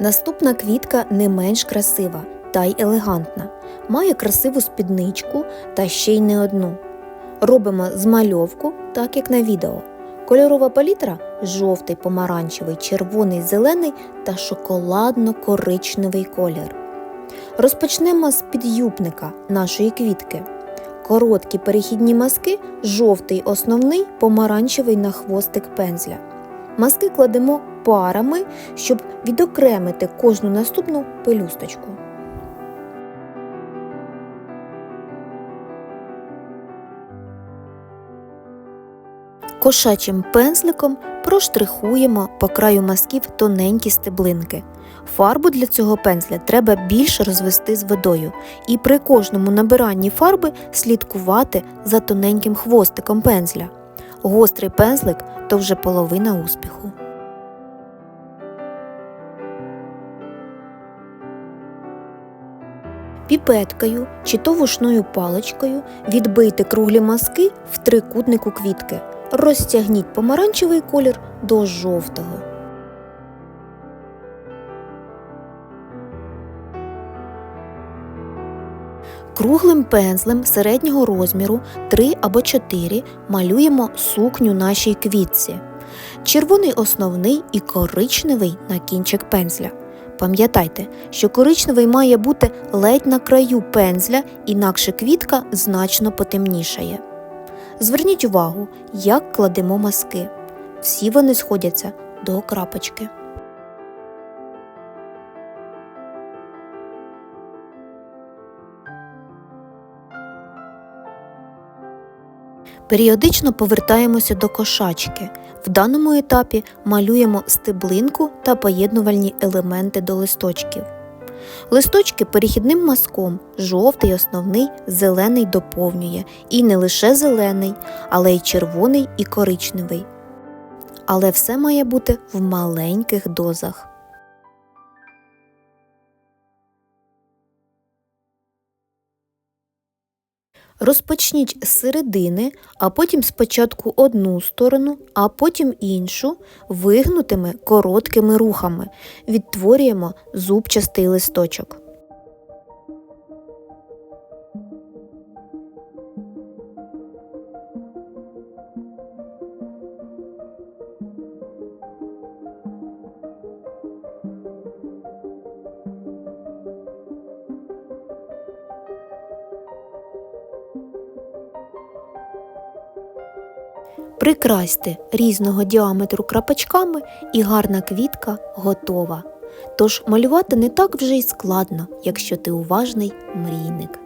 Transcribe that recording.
Наступна квітка не менш красива та й елегантна. Має красиву спідничку та ще й не одну. Робимо змальовку, так як на відео. Кольорова палітра жовтий, помаранчевий, червоний, зелений та шоколадно-коричневий колір. Розпочнемо з підюбника нашої квітки. Короткі перехідні мазки, жовтий основний, помаранчевий на хвостик пензля. Мазки кладемо парами, щоб відокремити кожну наступну пелюсточку. Кошачим пензликом проштрихуємо по краю мазків тоненькі стеблинки. Фарбу для цього пензля треба більше розвести з водою, і при кожному набиранні фарби слідкувати за тоненьким хвостиком пензля. Гострий пензлик то вже половина успіху. Піпеткою чи то вушною паличкою відбийте круглі мазки в трикутнику квітки. Розтягніть помаранчевий колір до жовтого. Круглим пензлем середнього розміру 3 або 4 малюємо сукню нашій квітці. Червоний основний і коричневий на кінчик пензля. Пам'ятайте, що коричневий має бути ледь на краю пензля, інакше квітка значно потемнішає. Зверніть увагу, як кладемо мазки. Всі вони сходяться до крапочки. Періодично повертаємося до кошачки. В даному етапі малюємо стеблинку та поєднувальні елементи до листочків. Листочки перехідним мазком, жовтий основний, зелений доповнює. І не лише зелений, але й червоний і коричневий. Але все має бути в маленьких дозах. Розпочніть з середини, а потім спочатку одну сторону, а потім іншу, вигнутими короткими рухами. Відтворюємо зубчастий листочок. Прикрасьте різного діаметру крапочками і гарна квітка готова. Тож малювати не так вже й складно, якщо ти уважний мрійник.